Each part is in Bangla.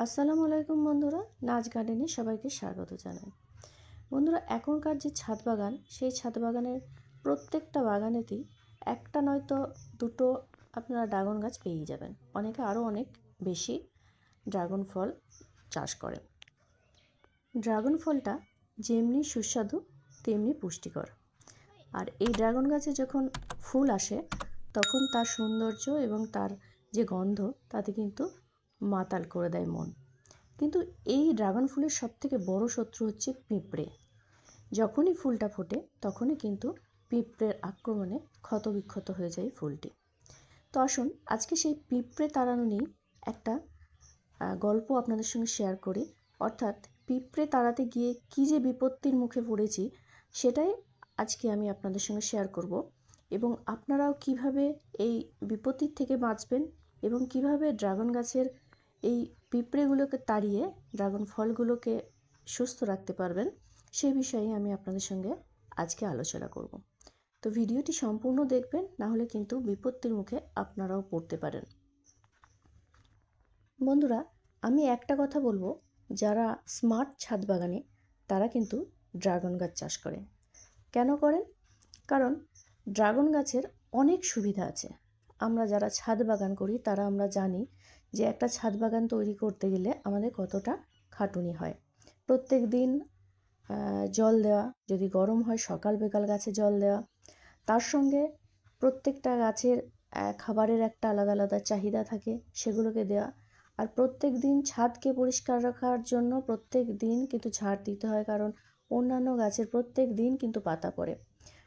আসসালামু আলাইকুম বন্ধুরা, নাচ গার্ডেনে সবাইকে স্বাগত জানাই। বন্ধুরা, এখনকার যে ছাদ বাগান, সেই ছাদ বাগানের প্রত্যেকটা বাগানেতেই একটা নয়তো দুটো আপনারা ড্রাগন গাছ পেয়েই যাবেন। অনেকে আরও অনেক বেশি ড্রাগন ফল চাষ করে। ড্রাগন ফলটা যেমনি সুস্বাদু, তেমনি পুষ্টিকর। আর এই ড্রাগন গাছে যখন ফুল আসে, তখন তার সৌন্দর্য এবং তার যে গন্ধ, তাতে কিন্তু মাতাল করে দেয় মন। কিন্তু এই ড্রাগন ফুলের সবথেকে বড় শত্রু হচ্ছে পিঁপড়ে। যখনই ফুলটা ফোটে, তখনই কিন্তু পিঁপড়ের আক্রমণে ক্ষতবিক্ষত হয়ে যায় ফুলটি। তো আসুন, আজকে সেই পিঁপড়ে তাড়ানো নিয়ে একটা গল্প আপনাদের সঙ্গে শেয়ার করি। অর্থাৎ পিঁপড়ে তাড়াতে গিয়ে কী যে বিপত্তির মুখে পড়েছি, সেটাই আজকে আমি আপনাদের সঙ্গে শেয়ার করব। এবং আপনারাও কীভাবে এই বিপত্তির থেকে বাঁচবেন এবং কীভাবে ড্রাগন গাছের এই পিঁপড়েগুলোকে তাড়িয়ে ড্রাগন ফলগুলোকে সুস্থ রাখতে পারবেন সেই বিষয়ে আমি আপনাদের সঙ্গে আজকে আলোচনা করব। তো ভিডিওটি সম্পূর্ণ দেখবেন, না হলে কিন্তু বিপত্তির মুখে আপনারাও পড়তে পারেন। বন্ধুরা, আমি একটা কথা বলব, যারা স্মার্ট ছাদ বাগানে, তারা কিন্তু ড্রাগন গাছ চাষ করে। কেন করেন? কারণ ড্রাগন গাছের অনেক সুবিধা আছে। আমরা যারা ছাদ বাগান করি, তারা আমরা জানি যে একটা ছাদ বাগান তৈরি করতে গেলে আমাদের কতটা খাটুনি হয়। প্রত্যেক দিন জল দেওয়া, যদি গরম হয় সকাল বিকাল গাছে জল দেওয়া। তার সঙ্গে প্রত্যেকটা গাছের খাবারের একটা আলাদা আলাদা চাহিদা থাকে, সেগুলোকে দেওয়া। আর প্রত্যেক দিন ছাদকে পরিষ্কার রাখার জন্য প্রত্যেক দিন কিন্তু ঝাড় দিতে হয়, কারণ অন্যান্য গাছের প্রত্যেক দিন কিন্তু পাতা পড়ে।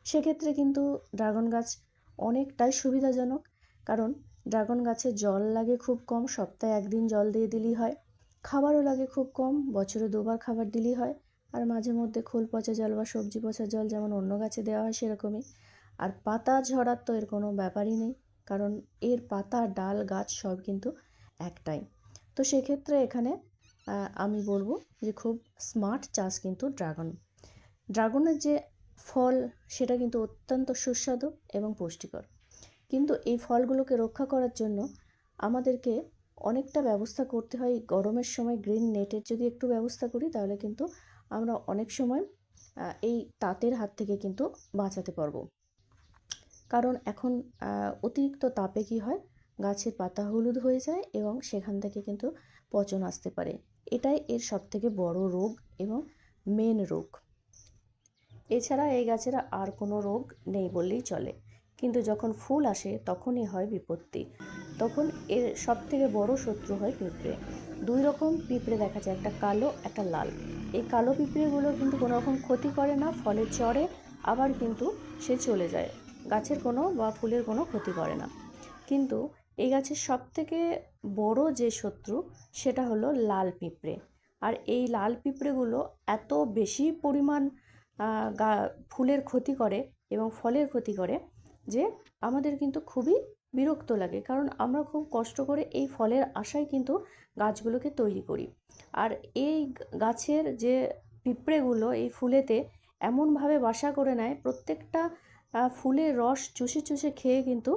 সেক্ষেত্রে কিন্তু ড্রাগন গাছ অনেকটাই সুবিধাজনক, কারণ ড্রাগন গাছে জল লাগে খুব কম, সপ্তাহে একদিন জল দিয়ে দিলেই হয়। খাবারও লাগে খুব কম, বছরে দুবার খাবার দিলেই হয়। আর মাঝে মধ্যে খোল পচা জল বা সবজি পচা জল যেমন অন্য গাছে দেওয়া হয় সেরকমই। আর পাতা ঝরার তো এর কোনো ব্যাপারই নেই, কারণ এর পাতা, ডাল, গাছ সব কিন্তু একটাই। তো সেক্ষেত্রে এখানে আমি বলব যে খুব স্মার্ট চাষ কিন্তু ড্রাগন। ড্রাগনের যে ফল, সেটা কিন্তু অত্যন্ত সুস্বাদু এবং পুষ্টিকর। কিন্তু এই ফলগুলোকে রক্ষা করার জন্য আমাদেরকে অনেকটা ব্যবস্থা করতে হয়। গরমের সময় গ্রিন নেটের যদি একটু ব্যবস্থা করি, তাহলে কিন্তু আমরা অনেক সময় এই তাঁতের হাত থেকে কিন্তু বাঁচাতে পারব। কারণ এখন অতিরিক্ত তাপে কি হয়? গাছের পাতা হলুদ হয়ে যায় এবং সেখান থেকে কিন্তু পচন আসতে পারে। এটাই এর সবথেকে বড় রোগ এবং মেন রোগ। এছাড়া এই গাছের আর কোনো রোগ নেই বললেই চলে। কিন্তু যখন ফুল আসে, তখনই হয় বিপত্তি। তখন এর সবথেকে বড় শত্রু হয় পিঁপড়ে। দুই রকম পিঁপড়ে দেখা যায়, একটা কালো, একটা লাল। এই কালো পিঁপড়েগুলো কিন্তু কোনো রকম ক্ষতি করে না, ফলে চড়ে, আবার কিন্তু সে চলে যায়। গাছের কোনো বা ফুলের কোনো ক্ষতি করে না। কিন্তু এই গাছের সবথেকে বড় যে শত্রু, সেটা হলো লাল পিঁপড়ে। আর এই লাল পিঁপড়েগুলো এত বেশি পরিমাণ গা, ফুলের ক্ষতি করে এবং ফলের ক্ষতি করে যে আমাদের কিন্তু খুবই বিরক্ত লাগে। কারণ আমরা খুব কষ্ট করে এই ফলের আশায় কিন্তু গাছগুলোকে তৈরি করি। আর এই গাছের যে পিঁপড়েগুলো এই ফুলেতে এমনভাবে বাসা করে নেয়, প্রত্যেকটা ফুলের রস চুষে চুষে খেয়ে কিন্তু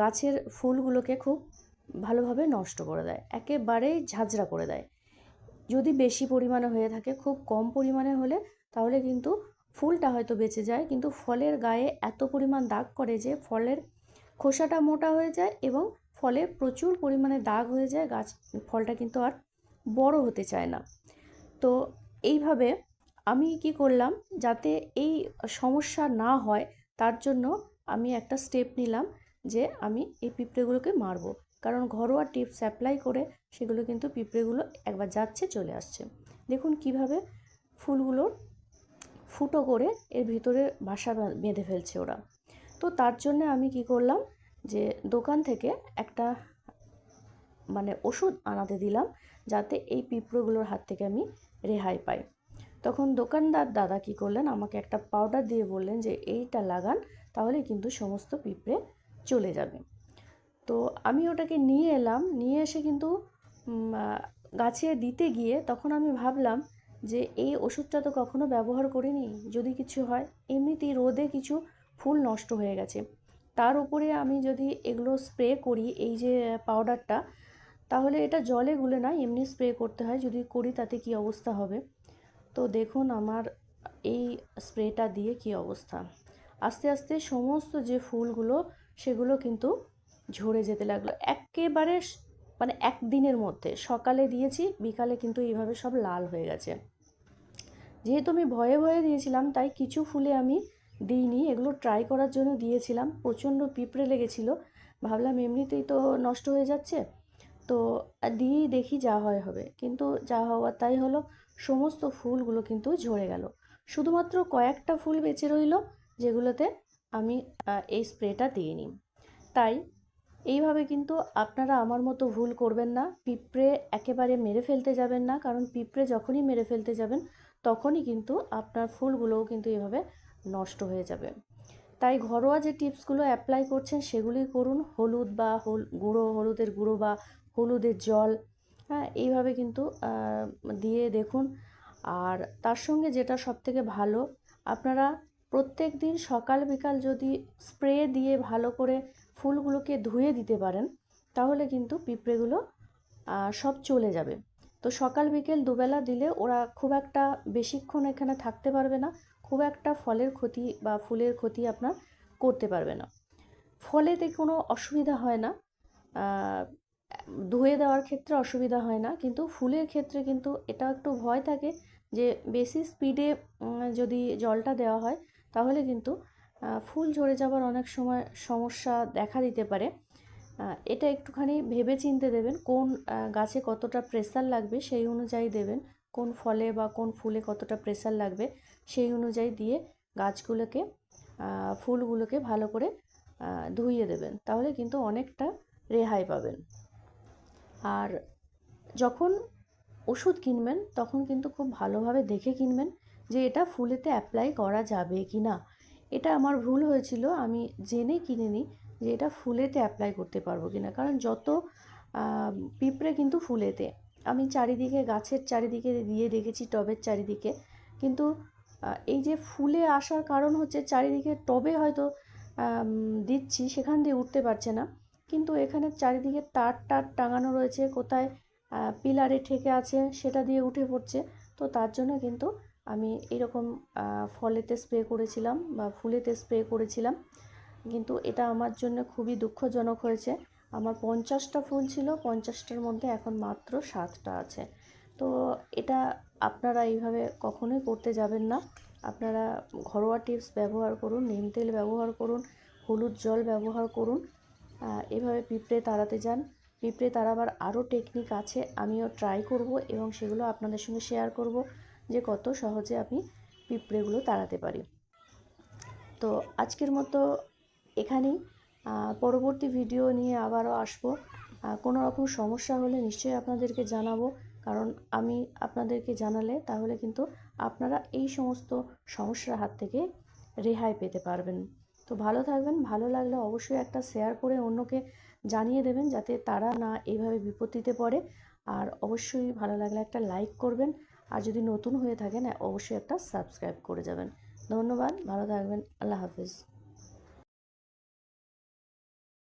গাছের ফুলগুলোকে খুব ভালোভাবে নষ্ট করে দেয়, একেবারেই ঝাঁঝরা করে দেয়। যদি বেশি পরিমাণে হয়ে থাকে, খুব কম পরিমাণে হলে তাহলে কিন্তু ফুলটা হয়তো বেঁচে যায়, কিন্তু ফলের গায়ে এত পরিমাণ দাগ করে যে ফলের খোসাটা মোটা হয়ে যায় এবং ফলে প্রচুর পরিমাণে দাগ হয়ে যায়, গাছ, ফলটা কিন্তু আর বড় হতে চায় না। তো এইভাবে আমি কি করলাম, যাতে এই সমস্যা না হয়, তার জন্য আমি একটা স্টেপ নিলাম যে আমি এই পিঁপড়েগুলোকে মারবো। কারণ ঘরোয়া টিপস অ্যাপ্লাই করে সেগুলো কিন্তু পিঁপড়েগুলো একবার যাচ্ছে, চলে আসছে। দেখুন কীভাবে ফুলগুলোর ফুটো করে এর ভিতরে বাসা বেঁধে ফেলছে ওরা। তো তার জন্য আমি কি করলাম যে দোকান থেকে একটা মানে ওষুধ আনাতে দিলাম যাতে এই পিঁপড়েগুলোর হাত থেকে আমি রেহাই পাই। তখন দোকানদার দাদা কি করলেন, আমাকে একটা পাউডার দিয়ে বললেন যে এইটা লাগান, তাহলে কিন্তু সমস্ত পিঁপড়ে চলে যাবে। তো আমি ওটাকে নিয়ে এলাম, নিয়ে এসে কিন্তু গাছে দিতে গিয়ে তখন আমি ভাবলাম যে এই ওষুধটা তো কখনো ব্যবহার করিনি, যদি কিছু হয়। এমনিতেই রোদে কিছু ফুল নষ্ট হয়ে গেছে। তার উপরে আমি যদি এগুলো স্প্রে করি, এই যে পাউডারটা, তাহলে এটা জলে গুলে না, এমনি স্প্রে করতে হয়। যদি করি, তাতে কি অবস্থা হবে? তো দেখুন আমার এই স্প্রেটা দিয়ে কি অবস্থা। আস্তে আস্তে সমস্ত যে ফুলগুলো, সেগুলো কিন্তু ঝরে যেতে লাগল। একেবারে মানে একদিনের মধ্যে। সকালে দিয়েছি, বিকালে কিন্তু এইভাবে সব লাল হয়ে গেছে। যেহেতু আমি ভয়ে ভয়ে দিয়েছিলাম, তাই কিছু ফুলে আমি দিইনি। এগুলো ট্রাই করার জন্য দিয়েছিলাম। প্রচণ্ড পিঁপড়ে লেগেছিল। ভাবলাম এমনিতেই তো নষ্ট হয়ে যাচ্ছে। তো দিয়েই দেখি যা হয় হবে। কিন্তু যা হওয়ার তাই হলো, সমস্ত ফুলগুলো কিন্তু ঝরে গেল। শুধুমাত্র কয়েকটা ফুল বেঁচে রইল, যেগুলোতে আমি এই স্প্রেটা দিইনি। তাই এইভাবে কিন্তু আপনারা আমার মতো ভুল করবেন না। পিঁপড়ে একেবারে মেরে ফেলতে যাবেন না। কারণ পিঁপড়ে যখনই মেরে ফেলতে যাবেন তখনই কিন্তু আপনার ফুলগুলোও কিন্তু এভাবে নষ্ট হয়ে যাবে। তাই ঘরোয়া যে টিপসগুলো অ্যাপ্লাই করছেন সেগুলি করুন। হলুদ বা হল, গুঁড়ো, হলুদের গুঁড়ো বা হলুদের জল হ্যাঁ এইভাবে কিন্তু দিয়ে দেখুন। আর তার সঙ্গে যেটা সবথেকে ভালো, আপনারা প্রত্যেক দিন সকাল বিকাল যদি স্প্রে দিয়ে ভালো করে ফুলগুলোকে ধুয়ে দিতে পারেন, তাহলে কিন্তু পিঁপড়েগুলো সব চলে যাবে। তো সকাল বিকেল দুবেলা দিলে ওরা খুব একটা বেশিক্ষণ এখানে থাকতে পারবে না, খুব একটা ফলের ক্ষতি বা ফুলের ক্ষতি আপনার করতে পারবে না। ফলেতে কোনো অসুবিধা হয় না ধুয়ে দেওয়ার ক্ষেত্রে অসুবিধা হয় না, কিন্তু ফুলের ক্ষেত্রে কিন্তু এটা একটু ভয় থাকে যে বেশি স্পিডে যদি জলটা দেওয়া হয় তাহলে কিন্তু ফুল ঝরে যাওয়ার অনেক সময় সমস্যা দেখা দিতে পারে। এটা একটুখানি ভেবে চিন্তে দেবেন কোন গাছে কতটা প্রেসার লাগবে সেই অনুযায়ী দেবেন, কোন ফলে বা কোন ফুলে কতটা প্রেসার লাগবে সেই অনুযায়ী দিয়ে গাছগুলোকে ফুলগুলোকে ভালো করে ধুইয়ে দেবেন। তাহলে কিন্তু অনেকটা রেহাই পাবেন। আর যখন ওষুধ কিনবেন, তখন কিন্তু খুব ভালোভাবে দেখে কিনবেন যে এটা ফুলেতে অ্যাপ্লাই করা যাবে কি না এটা আমার ভুল হয়েছিল, আমি জেনে কিনে নিই যে এটা ফুলেতে অ্যাপ্লাই করতে পারব কি না কারণ যত পিঁপড়ে কিন্তু ফুলেতে। আমি চারিদিকে, গাছের চারিদিকে দিয়ে দেখেছি, টবের চারিদিকে। কিন্তু এই যে ফুলে আসার কারণ হচ্ছে চারিদিকে টবে হয়তো দিচ্ছি, সেখান দিয়ে উঠতে পারছে না। কিন্তু এখানে চারিদিকে তার টার টাঙানো রয়েছে, কোথায় পিলারে ঠেকে আছে, সেটা দিয়ে উঠে পড়ছে। তো তার জন্য কিন্তু আমি এরকম ফলেতে স্প্রে করেছিলাম বা ফুলেতে স্প্রে করেছিলাম। কিন্তু এটা আমার জন্য খুবই দুঃখজনক হয়েছে। আমার পঞ্চাশটা ফুল ছিল, পঞ্চাশটার মধ্যে এখন মাত্র সাতটা আছে। তো এটা আপনারা এইভাবে কখনোই করতে যাবেন না। আপনারা ঘরোয়া টিপস ব্যবহার করুন, নিম তেল ব্যবহার করুন, হলুদ জল ব্যবহার করুন এভাবে পিঁপড়ে তাড়াতে যান। পিঁপড়ে তাড়াবার আরও টেকনিক আছে, আমিও ট্রাই করব এবং সেগুলো আপনাদের সঙ্গে শেয়ার করব যে কত সহজে আমি পিঁপড়েগুলো তাড়াতে পারি। তো আজকের মতো এখানেই। পরবর্তী ভিডিও নিয়ে আবারও আসব। কোনো রকম সমস্যা হলে নিশ্চয়ই আপনাদেরকে জানাব। কারণ আমি আপনাদেরকে জানালে তাহলে কিন্তু আপনারা এই সমস্ত সমস্যার হাত থেকে রেহাই পেতে পারবেন। তো ভালো থাকবেন, ভালো লাগলে অবশ্যই একটা শেয়ার করে অন্যকে জানিয়ে দেবেন যাতে তারা না এইভাবে বিপত্তিতে পড়ে। আর অবশ্যই ভালো লাগলে একটা লাইক করবেন। আর যদি নতুন হয়ে থাকেন, অবশ্যই একটা সাবস্ক্রাইব করে যাবেন। ধন্যবাদ, ভালো থাকবেন, আল্লাহ হাফিজ।